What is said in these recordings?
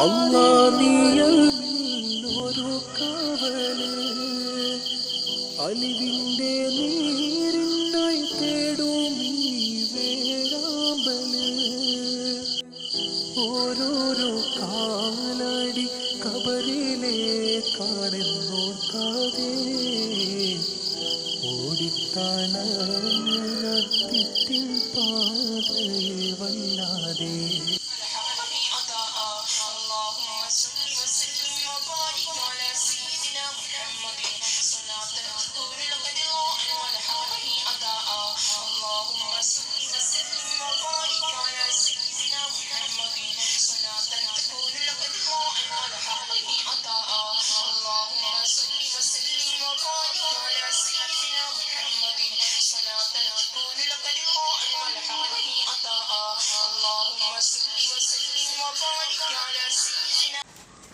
അല്ലാ നീയോരോ കാവൽ. അലിവിന്റെ നീരിനായി തേടും ഈ വേഴാമ്പൽ. ഓരോരോ കാലടി കബറിലെ കാണുന്നോർക്കാതെ ഓടിത്താണഞ്ഞ തെറ്റിൽ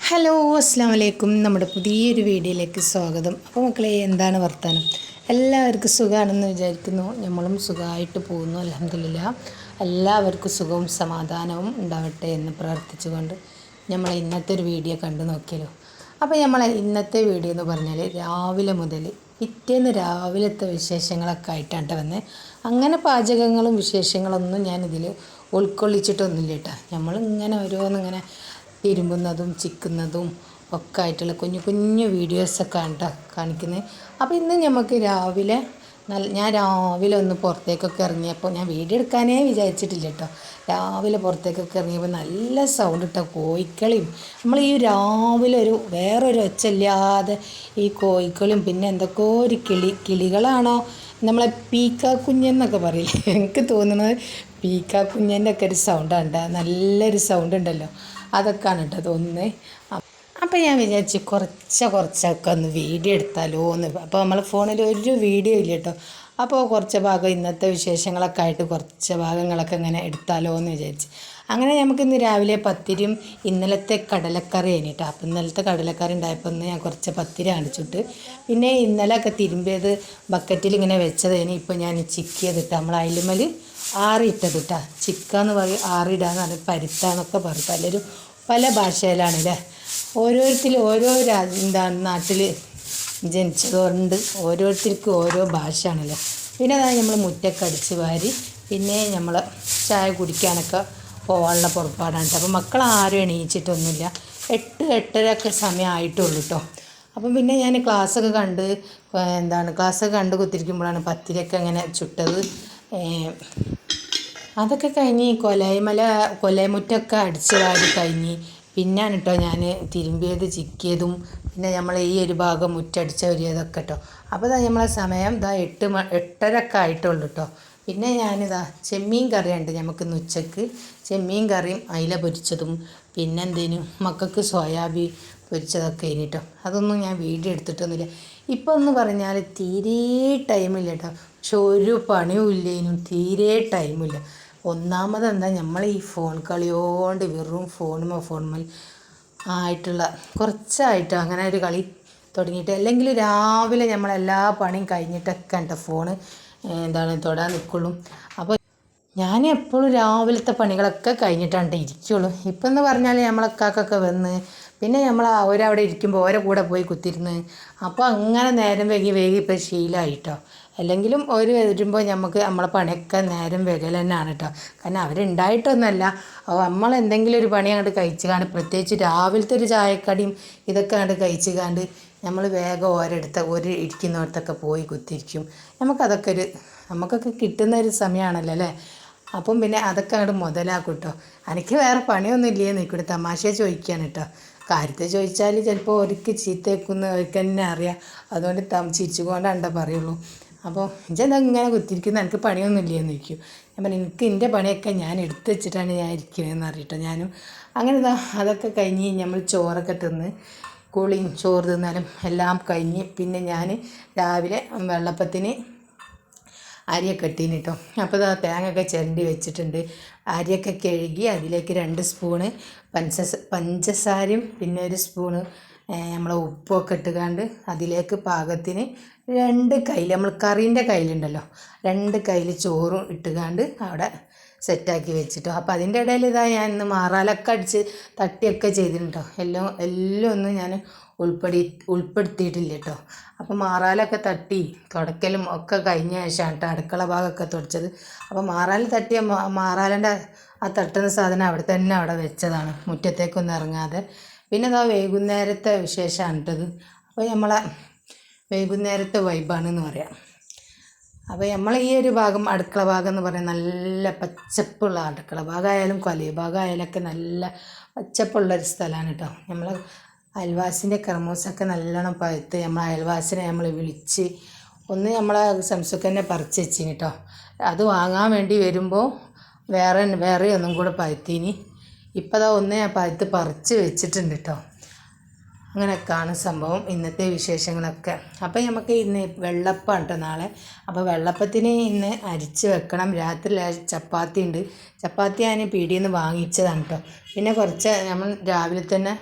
ഹലോ അസ്സാം വലൈക്കും നമ്മുടെ പുതിയൊരു വീഡിയോയിലേക്ക് സ്വാഗതം. അപ്പോൾ മക്കളെ എന്താണ് വർത്താനം? എല്ലാവർക്കും സുഖമാണെന്ന് വിചാരിക്കുന്നു. നമ്മളും സുഖമായിട്ട് പോകുന്നു അലഹമില്ല എല്ലാവർക്കും സുഖവും സമാധാനവും ഉണ്ടാവട്ടെ എന്ന് പ്രാർത്ഥിച്ചുകൊണ്ട് നമ്മൾ ഇന്നത്തെ ഒരു വീഡിയോ കണ്ടു നോക്കിയല്ലോ. അപ്പോൾ നമ്മൾ ഇന്നത്തെ വീഡിയോ എന്ന് പറഞ്ഞാൽ രാവിലെ മുതൽ പിറ്റേന്ന് രാവിലത്തെ വിശേഷങ്ങളൊക്കെ ആയിട്ടാണ് വന്ന്. അങ്ങനെ പാചകങ്ങളും വിശേഷങ്ങളൊന്നും ഞാനിതിൽ ഉൾക്കൊള്ളിച്ചിട്ടൊന്നുമില്ല കേട്ടോ. നമ്മളിങ്ങനെ ഓരോന്നിങ്ങനെ തിരുമ്പുന്നതും ചിക്കുന്നതും ഒക്കെ ആയിട്ടുള്ള കുഞ്ഞു കുഞ്ഞു വീഡിയോസൊക്കെ ആണ് ട്ടോ കാണിക്കുന്നത് അപ്പോൾ ഇന്ന് നമുക്ക് രാവിലെ നല്ല ഞാൻ രാവിലെ ഒന്ന് പുറത്തേക്കൊക്കെ ഇറങ്ങിയപ്പോൾ ഞാൻ വീഡിയോ എടുക്കാനേ വിചാരിച്ചിട്ടില്ല കേട്ടോ രാവിലെ പുറത്തേക്കൊക്കെ ഇറങ്ങിയപ്പോൾ നല്ല സൗണ്ട് കേട്ടോ കോഴിക്കളിയും നമ്മൾ ഈ രാവിലെ ഒരു വേറൊരു ഒച്ചയില്ലാതെ ഈ കോയിക്കളും പിന്നെ എന്തൊക്കെയോ ഒരു കിളി കിളികളാണോ നമ്മളെ പീക്ക കുഞ്ഞെന്നൊക്കെ പറയില്ലേ? എനിക്ക് തോന്നുന്നത് പീക്ക കുഞ്ഞന്റെ ഒക്കെ ഒരു സൗണ്ടാണ്. നല്ലൊരു സൗണ്ട് ഉണ്ടല്ലോ അതൊക്കെയാണ് കേട്ടോ തോന്നുന്നത് അപ്പോൾ ഞാൻ വിചാരിച്ചു കുറച്ച കുറച്ചൊക്കെ ഒന്ന് വീഡിയോ എടുത്താലോ എന്ന് അപ്പോൾ നമ്മളെ ഫോണിൽ ഒരു വീഡിയോ ഇല്ല കേട്ടോ. അപ്പോൾ കുറച്ച് ഭാഗം ഇന്നത്തെ വിശേഷങ്ങളൊക്കെ ആയിട്ട് കുറച്ച് ഭാഗങ്ങളൊക്കെ ഇങ്ങനെ എടുത്താലോ എന്ന് വിചാരിച്ച്. അങ്ങനെ നമുക്ക് ഇന്ന് രാവിലെ പത്തിരിയും ഇന്നലത്തെ കടലക്കറി കഴിഞ്ഞിട്ടോ അപ്പോൾ ഇന്നലത്തെ കടലക്കറി ഉണ്ടായപ്പോൾ ഇന്ന് ഞാൻ കുറച്ച് പത്തിരി അടിച്ചിട്ട് പിന്നെ ഇന്നലെയൊക്കെ തിരുമ്പിയത് ബക്കറ്റിൽ ഇങ്ങനെ വെച്ചതേന് ഇപ്പോൾ ഞാൻ ചിക്കിയതിട്ട് നമ്മൾ അയിലുമൽ ആറിയിട്ടത് ഇട്ടാ. ചിക്കാന്ന് പറയും ആറിയിടാന്ന് പറയും പരുത്താന്നൊക്കെ പറയും പലരും പല ഭാഷയിലാണല്ലേ? ഓരോരുത്തരും ഓരോ രാജ്യ എന്താണ് നാട്ടിൽ ജനിച്ചതുകൊണ്ട് ഓരോരുത്തർക്കും ഓരോ ഭാഷയാണല്ലോ. പിന്നെ അതാണ് നമ്മൾ മുറ്റൊക്കെ അടിച്ച് വാരി പിന്നെ നമ്മൾ ചായ കുടിക്കാനൊക്കെ പോകാനുള്ള പുറപ്പാടാണ് അപ്പോൾ മക്കൾ ആരും എണീച്ചിട്ടൊന്നുമില്ല. എട്ട് എട്ടര ഒക്കെ സമയം ആയിട്ടുള്ളൂ കേട്ടോ അപ്പം പിന്നെ ഞാൻ ക്ലാസ്സൊക്കെ കണ്ട് എന്താണ് ക്ലാസ്സൊക്കെ കണ്ട് കുത്തിരിക്കുമ്പോഴാണ് പത്തിരയൊക്കെ അങ്ങനെ ചുട്ടത്. അതൊക്കെ കഴിഞ്ഞ് കൊലയമല കൊലമുറ്റൊക്കെ അടിച്ച് വാരി കഴിഞ്ഞ് പിന്നാണ് കേട്ടോ ഞാൻ തിരുമ്പിയത് ചിക്കിയതും പിന്നെ നമ്മൾ ഈ ഒരു ഭാഗം മുറ്റടിച്ച ഒരു ഇതൊക്കെ കേട്ടോ അപ്പോൾ ഇതാ നമ്മളെ സമയം ഇതാ എട്ട് മ എട്ടരക്കെ ആയിട്ടുള്ളൂ കേട്ടോ പിന്നെ ഞാനിതാ ചെമ്മീൻ കറിയുണ്ട് നമുക്കിന്ന് ഉച്ചയ്ക്ക് ചെമ്മീൻ കറിയും അയില പൊരിച്ചതും പിന്നെ എന്തേനും മക്കൾക്ക് സോയാബീൻ പൊരിച്ചതൊക്കെ കേട്ടോ അതൊന്നും ഞാൻ വീഡിയോ എടുത്തിട്ടൊന്നുമില്ല ഇപ്പം എന്ന് പറഞ്ഞാൽ തീരെ ടൈമില്ല കേട്ടോ പക്ഷെ ഒരു പണിയും ഇല്ലേനും തീരെ ടൈമില്ല. ഒന്നാമതെന്താ നമ്മൾ ഈ ഫോൺ കളിയോണ്ട് വെറും ഫോണുമോ ഫോണുമൽ ആയിട്ടുള്ള കുറച്ചായിട്ട് അങ്ങനെ ഒരു കളി തുടങ്ങിയിട്ട്. അല്ലെങ്കിൽ രാവിലെ നമ്മളെല്ലാ പണിയും കഴിഞ്ഞിട്ടൊക്കെ ഉണ്ട് ഫോണ് എന്താണ് തൊടാൻ നിൽക്കുള്ളൂ അപ്പോൾ ഞാൻ എപ്പോഴും രാവിലത്തെ പണികളൊക്കെ കഴിഞ്ഞിട്ടാണ് ഇരിക്കുള്ളൂ. ഇപ്പം എന്ന് പറഞ്ഞാൽ നമ്മളക്കാക്കൊക്കെ വന്ന് പിന്നെ നമ്മൾ അവരവിടെ ഇരിക്കുമ്പോൾ ഓരോ കൂടെ പോയി കുത്തിരുന്ന് അപ്പോൾ അങ്ങനെ നേരം വൈകി വൈകി ഇപ്പോൾ ശീലമായിട്ടോ അല്ലെങ്കിലും അവർ വരുമ്പോൾ നമുക്ക് നമ്മളെ പണിയൊക്കെ നേരം വൈകൽ തന്നെയാണ് കേട്ടോ കാരണം അവരുണ്ടായിട്ടൊന്നുമല്ല നമ്മൾ എന്തെങ്കിലും ഒരു പണി അങ്ങോട്ട് കഴിച്ച് കാണ്ട് പ്രത്യേകിച്ച് രാവിലത്തെ ഒരു ചായക്കടിയും ഇതൊക്കെ അങ്ങോട്ട് കഴിച്ച് കാണ്ട് നമ്മൾ വേഗം ഓരോടുത്ത ഒരു ഇരിക്കുന്നിടത്തൊക്കെ പോയി കുത്തിരിക്കും. നമുക്കതൊക്കെ ഒരു നമുക്കൊക്കെ കിട്ടുന്ന ഒരു സമയമാണല്ലോ അല്ലേ? അപ്പം പിന്നെ അതൊക്കെ അങ്ങോട്ട് മുതലാക്കും കേട്ടോ എനിക്ക് വേറെ പണിയൊന്നും ഇല്ലേ നിൽക്കൂടെ തമാശയെ ചോദിക്കുകയാണ് കേട്ടോ കാര്യത്തെ ചോദിച്ചാൽ ചിലപ്പോൾ ഒരുക്ക് ചീത്തേക്കുന്ന അവർക്ക് തന്നെ അറിയാം. അതുകൊണ്ട് ചിരിച്ചുകൊണ്ടാണ്ട പറയുള്ളൂ. അപ്പോൾ ഇങ്ങനെ കുത്തിരിക്കുന്ന? എനിക്ക് പണിയൊന്നും ഇല്ലേന്ന് ചോദിക്കും. ഞാൻ പറഞ്ഞു എനിക്ക് എന്റെ പണിയൊക്കെ ഞാൻ എടുത്ത് വെച്ചിട്ടാണ് ഞാൻ ഇരിക്കണതെന്ന് അറിയട്ടോ ഞാനും. അങ്ങനെ അതൊക്കെ കഴിഞ്ഞ് നമ്മൾ ചോറൊക്കെ തിന്ന് കുളിയും ചോറ് തിന്നാലും എല്ലാം കഴിഞ്ഞ് പിന്നെ ഞാൻ രാവിലെ വെള്ളപ്പത്തിന് അരിയൊക്കെ ഇട്ടീന് കേട്ടോ അപ്പോൾ ഇതാ തേങ്ങയൊക്കെ ചിരണ്ടി വെച്ചിട്ടുണ്ട്. അരിയൊക്കെ കഴുകി അതിലേക്ക് രണ്ട് സ്പൂണ് പഞ്ചസ പഞ്ചസാരയും പിന്നെ ഒരു സ്പൂണ് നമ്മളെ ഉപ്പൊക്കെ ഇട്ടുകാണ്ട് അതിലേക്ക് പാകത്തിന് രണ്ട് കയ്യിൽ നമ്മൾ കറീന്റെ കയ്യിലുണ്ടല്ലോ രണ്ട് കയ്യിൽ ചോറും ഇട്ടുകാണ്ട് അവിടെ സെറ്റാക്കി വെച്ചിട്ടോ. അപ്പോൾ അതിന്റെ ഇടയിൽ ഇതാ ഞാൻ ഇന്ന് മാറാലൊക്കെ അടിച്ച് തട്ടിയൊക്കെ ചെയ്തിട്ടുണ്ടോ? എല്ലാം എല്ലാം ഒന്നും ഞാൻ ഉൾപ്പെടുത്തി ഉൾപ്പെടുത്തിയിട്ടില്ല കേട്ടോ അപ്പോൾ മാറാലൊക്കെ തട്ടി തുടക്കലും ഒക്കെ കഴിഞ്ഞ ശേഷമാണ് കേട്ടോ അടുക്കള ഭാഗമൊക്കെ തുടച്ചത്. അപ്പോൾ മാറാൽ തട്ടിയ മാറാലിന്റെ ആ തട്ടുന്ന സാധനം അവിടെ തന്നെ അവിടെ വെച്ചതാണ്. മുറ്റത്തേക്കൊന്നും ഇറങ്ങാതെ. പിന്നെ ഇതാ വൈകുന്നേരത്തെ വിശേഷമാണ് കേട്ടത് അപ്പോൾ നമ്മളെ വൈകുന്നേരത്തെ വൈബാണെന്ന് പറയാം. അപ്പോൾ നമ്മൾ ഈ ഒരു ഭാഗം അടുക്കള ഭാഗം എന്ന് പറയുന്നത് നല്ല പച്ചപ്പുള്ള അടുക്കള ഭാഗമായാലും കൊലയ ഭാഗമായാലൊക്കെ നല്ല പച്ചപ്പുള്ളൊരു സ്ഥലമാണ് കേട്ടോ നമ്മൾ അയൽവാസിന്റെ കർമ്മൂസൊക്കെ നല്ലോണം പഴുത്ത് നമ്മൾ അയൽവാസിനെ നമ്മൾ വിളിച്ച് ഒന്ന് നമ്മളെ സംസുക്കന്നെ പറിച്ച് വെച്ചിന് കേട്ടോ അത് വാങ്ങാൻ വേണ്ടി വരുമ്പോൾ വേറെ വേറെ ഒന്നും കൂടെ പഴുത്തിന്. ഇപ്പോൾ അതാ ഒന്ന് ഞാൻ പഴുത്ത് പറിച്ച് വെച്ചിട്ടുണ്ട് കേട്ടോ അങ്ങനെയൊക്കെയാണ് സംഭവം. ഇന്നത്തെ വിശേഷങ്ങളൊക്കെ. അപ്പോൾ നമുക്ക് ഇന്ന് വെള്ളപ്പം കേട്ടോ നാളെ. അപ്പോൾ വെള്ളപ്പത്തിന് ഇന്ന് അരിച്ച് വെക്കണം. രാത്രി ചപ്പാത്തി ഉണ്ട് ചപ്പാത്തി ഞാൻ പീടിയിൽ നിന്ന് വാങ്ങിച്ചതാണ് കേട്ടോ പിന്നെ കുറച്ച് നമ്മൾ രാവിലെ തന്നെ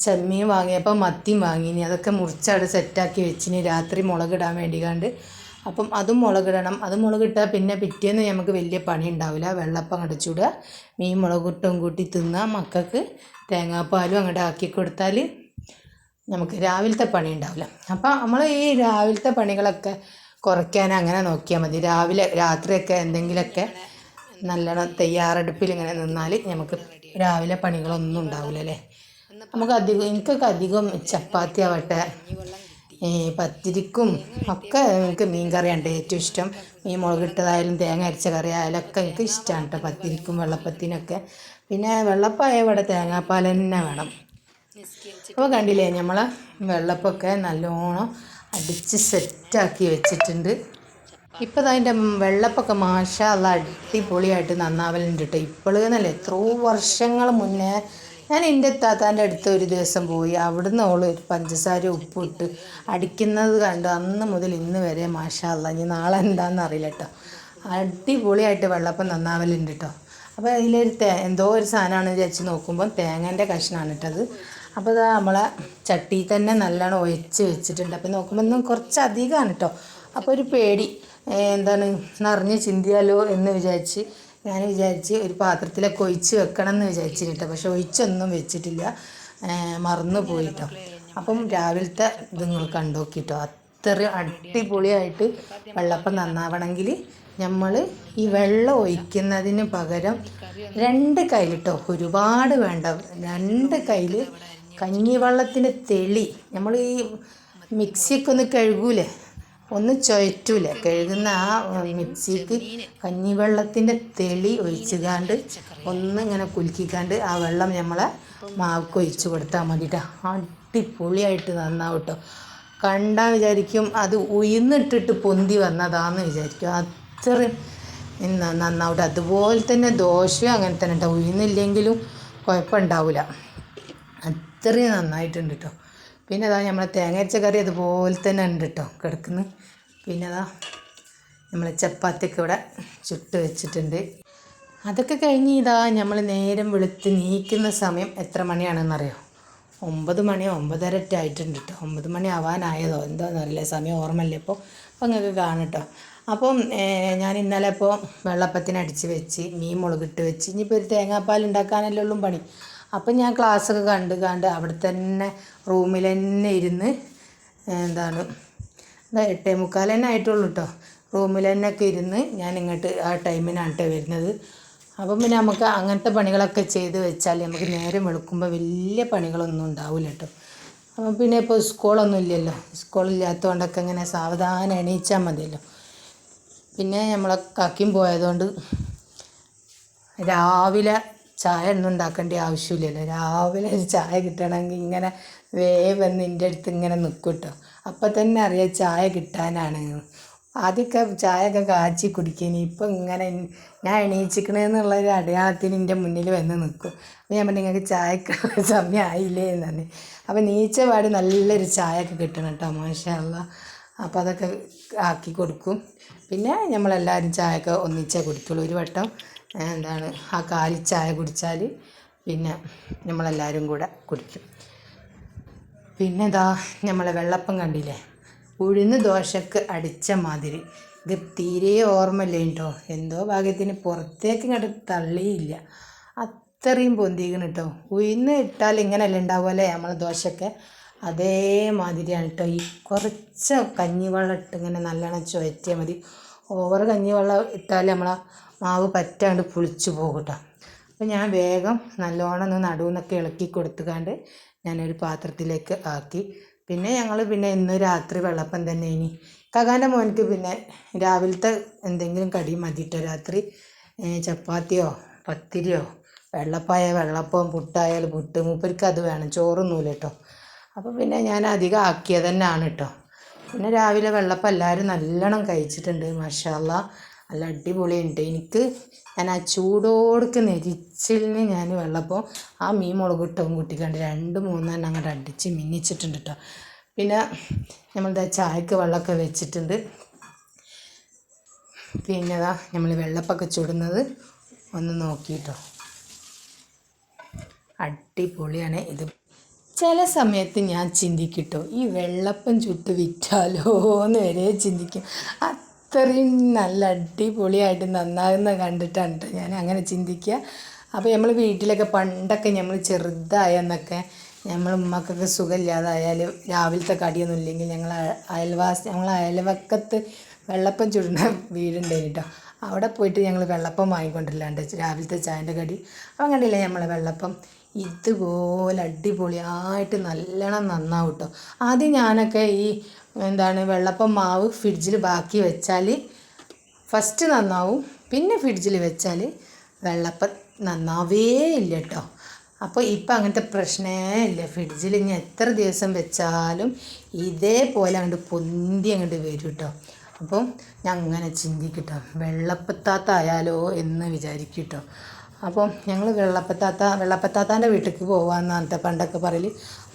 ചെമ്മീൻ വാങ്ങിയപ്പോൾ മത്തിയും വാങ്ങിനി അതൊക്കെ മുറിച്ചവിടെ സെറ്റാക്കി വെച്ചിനി രാത്രി മുളകിടാൻ കണ്ട് അപ്പം അതും മുളകിടണം അത് മുളകിട്ടാൽ പിന്നെ പിറ്റേന്ന് നമുക്ക് വലിയ പണി ഉണ്ടാവില്ല വെള്ളപ്പം അടിച്ചുവിടുക മീൻ മുളകിട്ടും കൂട്ടി തിന്നാൽ മക്കൾക്ക് തേങ്ങാപ്പാലും അങ്ങോട്ട് ആക്കി കൊടുത്താൽ നമുക്ക് രാവിലത്തെ പണി ഉണ്ടാവില്ല അപ്പോൾ നമ്മൾ ഈ രാവിലത്തെ പണികളൊക്കെ കുറയ്ക്കാൻ അങ്ങനെ നോക്കിയാൽ മതി. രാവിലെ രാത്രിയൊക്കെ എന്തെങ്കിലുമൊക്കെ നല്ലോണം തയ്യാറെടുപ്പിൽ ഇങ്ങനെ നിന്നാൽ നമുക്ക് രാവിലെ പണികളൊന്നും ഉണ്ടാവില്ല അല്ലേ നമുക്ക് അധികം എനിക്കൊക്കെ അധികം ചപ്പാത്തി ആവട്ടെ. ഈ പത്തിരിക്കും ഒക്കെ എനിക്ക് മീൻ കറിയാണ് ഏറ്റവും ഇഷ്ടം. മീൻ മുളകിട്ടതായാലും തേങ്ങ അരച്ച കറി ആയാലും ഒക്കെ എനിക്ക് ഇഷ്ടമാണ് കേട്ടോ പത്തിരിക്കും വെള്ളപ്പത്തിനൊക്കെ. പിന്നെ വെള്ളപ്പായ ഇവിടെ തേങ്ങാപ്പാൽ തന്നെ വേണം. അപ്പോൾ കണ്ടില്ലേ നമ്മൾ വെള്ളപ്പൊക്കെ നല്ലോണം അടിച്ച് സെറ്റാക്കി വെച്ചിട്ടുണ്ട്. ഇപ്പോൾ അതിന്റെ വെള്ളപ്പൊക്കെ മാഷ അത് അടിപൊളിയായിട്ട് നന്നാവലുണ്ട് കേട്ടോ ഇപ്പോഴെന്നല്ല എത്രയോ വർഷങ്ങൾ മുന്നേ ഞാൻ എന്റെ താത്താന്റെ അടുത്ത് ഒരു ദിവസം പോയി. അവിടുന്ന് ഒരു പഞ്ചസാര ഉപ്പിട്ട് അടിക്കുന്നത് കണ്ട്. അന്ന് മുതൽ ഇന്ന് വരെ മാഷാല്ല ഇനി നാളെ എന്താണെന്ന് അറിയില്ല കേട്ടോ അടിപൊളിയായിട്ട് വെള്ളപ്പം നന്നാവലുണ്ട് കേട്ടോ അപ്പോൾ അതിലൊരു തേ എന്തോ ഒരു സാധനമാണ് വിചാരിച്ച് നോക്കുമ്പോൾ തേങ്ങേന്റെ കഷ്ണമാണ് ഇട്ടത്. അപ്പോൾ ഇതാ നമ്മളെ ചട്ടിയിൽ തന്നെ നല്ലോണം ഒഴിച്ച് വെച്ചിട്ടുണ്ട്. അപ്പോൾ നോക്കുമ്പോൾ ഇന്നും കുറച്ച് അധികമാണ് കേട്ടോ അപ്പോൾ ഒരു പേടി എന്താണ് നിറഞ്ഞ് ചിന്തിയാലോ എന്ന് വിചാരിച്ച് ഞാൻ വിചാരിച്ച് ഒരു പാത്രത്തിലൊക്കെ ഒഴിച്ച് വെക്കണം എന്ന് വിചാരിച്ചിട്ടോ. പക്ഷെ ഒഴിച്ചൊന്നും വെച്ചിട്ടില്ല. മറന്നു പോയിട്ടോ. അപ്പം രാവിലത്തെ ഇത് നിങ്ങൾ കണ്ടോക്കിട്ടോ അത്ര അടിപൊളിയായിട്ട് വെള്ളപ്പം നന്നാവണമെങ്കിൽ നമ്മൾ ഈ വെള്ളം ഒഴിക്കുന്നതിന് പകരം രണ്ട് കയ്യിലിട്ടോ ഒരുപാട് വേണ്ട. രണ്ട് കയ്യിൽ കഞ്ഞിവെള്ളത്തിന്റെ തെളി. നമ്മൾ ഈ മിക്സിയൊക്കെ ഒന്ന് കഴുകൂലേ? ഒന്ന് ചുയറ്റൂലേ കഴുകുന്ന ആ മിക്സിക്ക് കഞ്ഞിവെള്ളത്തിന്റെ തെളി ഒഴിച്ചുകാണ്ട് ഒന്ന് ഇങ്ങനെ കുലുക്കിക്കാണ്ട് ആ വെള്ളം നമ്മളെ മാവ്ക്ക് ഒഴിച്ച് കൊടുത്താൽ മതിട്ടോ അടിപൊളിയായിട്ട് നന്നാവും കേട്ടോ കണ്ടാൽ വിചാരിക്കും അത് ഉയർന്നിട്ടിട്ട് പൊന്തി വന്നതാന്ന് വിചാരിക്കും. അത്ര നന്നാവട്ടെ. അതുപോലെ തന്നെ ദോശയും അങ്ങനെ തന്നെ കേട്ടോ ഉയർന്നില്ലെങ്കിലും കുഴപ്പമുണ്ടാവില്ല അത്രയും നന്നായിട്ടുണ്ട് കേട്ടോ പിന്നെ അതാ നമ്മളെ തേങ്ങ അരച്ച കറി അതുപോലെ തന്നെ ഉണ്ട് കേട്ടോ കിടക്കുന്നു. പിന്നെ അതാ നമ്മളെ ചപ്പാത്തിക്ക് ഇവിടെ ചുട്ട് വെച്ചിട്ടുണ്ട്. അതൊക്കെ കഴിഞ്ഞ് ഇതാ നമ്മൾ നേരം വെളുത്ത് നീക്കുന്ന സമയം എത്ര മണിയാണെന്നറിയോ? ഒമ്പത് മണി ഒമ്പതര ആയിട്ടുണ്ട് കേട്ടോ ഒമ്പത് മണി ആവാനായതോ? നല്ല സമയം ഓർമ്മയില്ല ഇപ്പോൾ അപ്പോൾ നിങ്ങൾക്ക് കാണും കേട്ടോ അപ്പം ഞാൻ ഇന്നലെ ഇപ്പോൾ വെള്ളപ്പത്തിന് അടിച്ച് വെച്ച് മീൻ മുളകിട്ട് വെച്ച് ഇനിയിപ്പോൾ ഒരു തേങ്ങാപ്പാൽ ഉണ്ടാക്കാനല്ലേ ഉള്ളും പണി. അപ്പം ഞാൻ ക്ലാസ്സൊക്കെ കണ്ട് കണ്ട് അവിടെ തന്നെ റൂമിൽ തന്നെ ഇരുന്ന് എന്താണ് എട്ടേ മുക്കാൽ തന്നെ ആയിട്ടുള്ളൂ കേട്ടോ റൂമിൽ തന്നെ ഒക്കെ ഇരുന്ന് ഞാൻ ഇങ്ങോട്ട് ആ ടൈമിനാണ് കേട്ടോ വരുന്നത്. അപ്പം പിന്നെ നമുക്ക് അങ്ങനത്തെ പണികളൊക്കെ ചെയ്ത് വെച്ചാൽ നമുക്ക് നേരം വെളുക്കുമ്പോൾ വലിയ പണികളൊന്നും ഉണ്ടാവില്ല കേട്ടോ അപ്പം പിന്നെ ഇപ്പോൾ സ്കൂളൊന്നും ഇല്ലല്ലോ. സ്കൂളില്ലാത്തതുകൊണ്ടൊക്കെ ഇങ്ങനെ സാവധാനം എണീച്ചാൽ മതിയല്ലോ. പിന്നെ നമ്മളെ കാക്കിയും പോയതുകൊണ്ട് രാവിലെ ചായ ഒന്നും ഉണ്ടാക്കേണ്ട ആവശ്യമില്ലല്ലോ. രാവിലെ ഒരു ചായ കിട്ടണമെങ്കിൽ ഇങ്ങനെ വേവെന്ന് എന്റെ അടുത്ത് ഇങ്ങനെ നിൽക്കും കേട്ടോ അപ്പം തന്നെ അറിയാം ചായ കിട്ടാനാണ്. ആദ്യമൊക്കെ ചായയൊക്കെ കാച്ചി കുടിക്കേനി ഇപ്പം ഇങ്ങനെ ഞാൻ എണീച്ചിക്കണെന്നുള്ളൊരു അടയാളത്തിന് എന്റെ മുന്നിൽ വന്ന് നിൽക്കും. അപ്പം ഞാൻ പറഞ്ഞു നിങ്ങൾക്ക് ചായക്കുള്ള സമയം ആയില്ലേ എന്ന് പറഞ്ഞു. അപ്പം നീച്ച പാട് നല്ലൊരു ചായയൊക്കെ കിട്ടണം കേട്ടോ മാഷല്ല അപ്പോൾ അതൊക്കെ ആക്കി കൊടുക്കും. പിന്നെ നമ്മളെല്ലാവരും ചായയൊക്കെ ഒന്നിച്ചേ കുടിക്കുള്ളൂ. ഒരു വട്ടം എന്താണ്? ആ കാലി ചായ കുടിച്ചാൽ പിന്നെ നമ്മളെല്ലാവരും കൂടെ കുടിക്കും. പിന്നെ ഇതാ നമ്മളെ വെള്ളപ്പം കണ്ടില്ലേ? ഉഴുന്ന് ദോശക്ക് അടിച്ച മാതിരി. ഇത് തീരെ ഓർമ്മയില്ല കേട്ടോ എന്തോ ഭാഗ്യത്തിന് പുറത്തേക്ക് ഇങ്ങോട്ട് തള്ളിയില്ല. അത്രയും പൊന്തിക്കണം കേട്ടോ ഉഴുന്ന് ഇട്ടാൽ ഇങ്ങനെയല്ല ഉണ്ടാവുമല്ലേ നമ്മളെ ദോശയൊക്കെ അതേമാതിരിയാണ് കേട്ടോ ഈ കുറച്ച് കഞ്ഞിവെള്ളം ഇട്ട് ഇങ്ങനെ നല്ലോണം ചുവറ്റിയാൽ മതി. ഓവർ കഞ്ഞിവെള്ളം ഇട്ടാൽ നമ്മളെ മാവ് പറ്റാണ്ട് പുളിച്ചു പോകും അപ്പം അപ്പോൾ ഞാൻ വേഗം നല്ലോണം ഒന്ന് നടുവെന്നൊക്കെ ഇളക്കി കൊടുത്തുകാണ്ട് ഞാനൊരു പാത്രത്തിലേക്ക് ആക്കി. പിന്നെ ഞങ്ങൾ പിന്നെ ഇന്ന് രാത്രി വെള്ളപ്പം തന്നെ ഇനി. കകാന്റെ മോനിക്ക് പിന്നെ രാവിലത്തെ എന്തെങ്കിലും കടി മതിയിട്ടോ രാത്രി? ചപ്പാത്തിയോ പത്തിരിയോ? വെള്ളപ്പായ വെള്ളപ്പം പുട്ടായാലും പുട്ട്. മൂപ്പർക്ക് അത് വേണം. ചോറൊന്നുമില്ല കേട്ടോ അപ്പോൾ പിന്നെ ഞാൻ അധികം ആക്കിയത് തന്നെയാണ് കേട്ടോ പിന്നെ രാവിലെ വെള്ളപ്പം എല്ലാവരും നല്ലോണം കഴിച്ചിട്ടുണ്ട് മഷാല്ല നല്ല അടിപൊളിയുണ്ട്. എനിക്ക് ഞാൻ ആ ചൂടോടുക്ക് നെരിച്ചിലിന് ഞാൻ വെള്ളപ്പോൾ ആ മീൻ മുളക് ഇട്ടും കൂട്ടിക്കണ്ട് രണ്ട് മൂന്നെണ്ണം അങ്ങോട്ട് അടിച്ച് മിന്നിച്ചിട്ടുണ്ട് കേട്ടോ. പിന്നെ നമ്മളുടെ ചായക്ക് വെള്ളമൊക്കെ വെച്ചിട്ടുണ്ട്. പിന്നെ അതാ നമ്മൾ വെള്ളപ്പൊക്കെ ചുടുന്നത് ഒന്ന് നോക്കിട്ടോ അടിപൊളിയാണ് ഇത്. ചില സമയത്ത് ഞാൻ ചിന്തിക്കിട്ടോ ഈ വെള്ളപ്പം ചുട്ട് വിറ്റാലോ എന്ന് വരെ ചിന്തിക്കും. അത്രയും നല്ല അടിപൊളിയായിട്ട് നന്നാകുന്ന കണ്ടിട്ടാണ് ട്ടോ ഞാൻ അങ്ങനെ ചിന്തിക്കുക അപ്പോൾ നമ്മൾ വീട്ടിലൊക്കെ പണ്ടൊക്കെ നമ്മൾ ചെറുതായെന്നൊക്കെ നമ്മൾ ഉമ്മക്കൊക്കെ സുഖമില്ലാതായാൽ രാവിലത്തെ കടിയൊന്നും ഇല്ലെങ്കിൽ ഞങ്ങൾ അയൽവാസി ഞങ്ങൾ അയൽവക്കത്ത് വെള്ളപ്പം ചുടുന്ന വീടുണ്ടായിരുന്നു കേട്ടോ അവിടെ പോയിട്ട് ഞങ്ങൾ വെള്ളപ്പം വാങ്ങിക്കൊണ്ടില്ലാണ്ട് രാവിലത്തെ ചായന്റെ കടി. അപ്പം കണ്ടില്ലേ വെള്ളപ്പം ഇതുപോലെ അടിപൊളിയായിട്ട് നല്ലോണം നന്നാവും കേട്ടോ ആദ്യം ഞാനൊക്കെ ഈ എന്താണ് വെള്ളപ്പം മാവ് ഫ്രിഡ്ജിൽ ബാക്കി വെച്ചാൽ ഫസ്റ്റ് നന്നാവും. പിന്നെ ഫ്രിഡ്ജിൽ വെച്ചാൽ വെള്ളപ്പം നന്നാവേ ഇല്ല കേട്ടോ അപ്പോൾ ഇപ്പം അങ്ങനത്തെ പ്രശ്നമേ ഇല്ല. ഫ്രിഡ്ജിൽ ഇനി എത്ര ദിവസം വെച്ചാലും ഇതേപോലെ അങ്ങോട്ട് പൊന്തി അങ്ങോട്ട് വരും കേട്ടോ അപ്പം ഞാൻ അങ്ങനെ ചിന്തിക്കട്ടോ. വെള്ളപ്പത്താത്തായാലോ എന്ന് വിചാരിക്കും കേട്ടോ അപ്പം ഞങ്ങൾ വെള്ളപ്പത്താത്ത വെള്ളപ്പത്താത്താന്റെ വീട്ടിലേക്ക് പോകാമെന്നാണ് പണ്ടൊക്കെ പറയൽ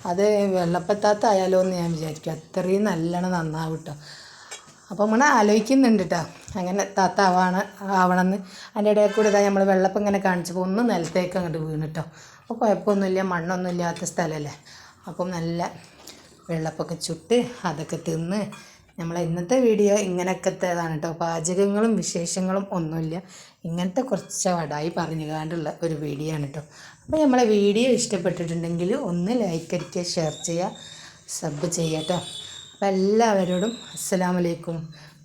അത് വെള്ളപ്പത്താത്ത ആയാലോ എന്ന് ഞാൻ വിചാരിക്കും. അത്രയും നല്ലോണം നന്നാവും കേട്ടോ അപ്പോൾ നമ്മൾ ആലോചിക്കുന്നുണ്ട് കേട്ടോ അങ്ങനെ താത്ത ആവാണ് ആവണമെന്ന് അതിന്റെ ഇടയിൽ കൂടെ ഇതാ നമ്മൾ വെള്ളപ്പം ഇങ്ങനെ കാണിച്ചു ഒന്ന് നിലത്തേക്ക് അങ്ങോട്ട് വീണ് കേട്ടോ അപ്പോൾ കുഴപ്പമൊന്നുമില്ല മണ്ണൊന്നും ഇല്ലാത്ത സ്ഥലമല്ലേ അപ്പം നല്ല വെള്ളപ്പൊക്കെ ചുട്ട് അതൊക്കെ തിന്ന് നമ്മളെ ഇന്നത്തെ വീഡിയോ ഇങ്ങനെയൊക്കെത്തേതാണ് കേട്ടോ പാചകങ്ങളും വിശേഷങ്ങളും ഒന്നുമില്ല. ഇങ്ങനത്തെ കുറച്ച് വടായി പറഞ്ഞു കാണ്ടുള്ള ഒരു വീഡിയോ ആണ് കേട്ടോ അപ്പോൾ നമ്മളെ വീഡിയോ ഇഷ്ടപ്പെട്ടിട്ടുണ്ടെങ്കിൽ ഒന്ന് ലൈക്ക് അടിക്കുക ഷെയർ ചെയ്യുക സബ് ചെയ്യുക കേട്ടോ അപ്പോൾ എല്ലാവരോടും അസ്സലാമു വലൈക്കും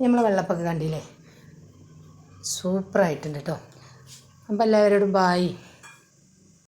നമ്മൾ വെള്ളപ്പൊക്കെ കണ്ടില്ലേ? സൂപ്പറായിട്ടുണ്ട് കേട്ടോ അപ്പോൾ എല്ലാവരോടും ബായ്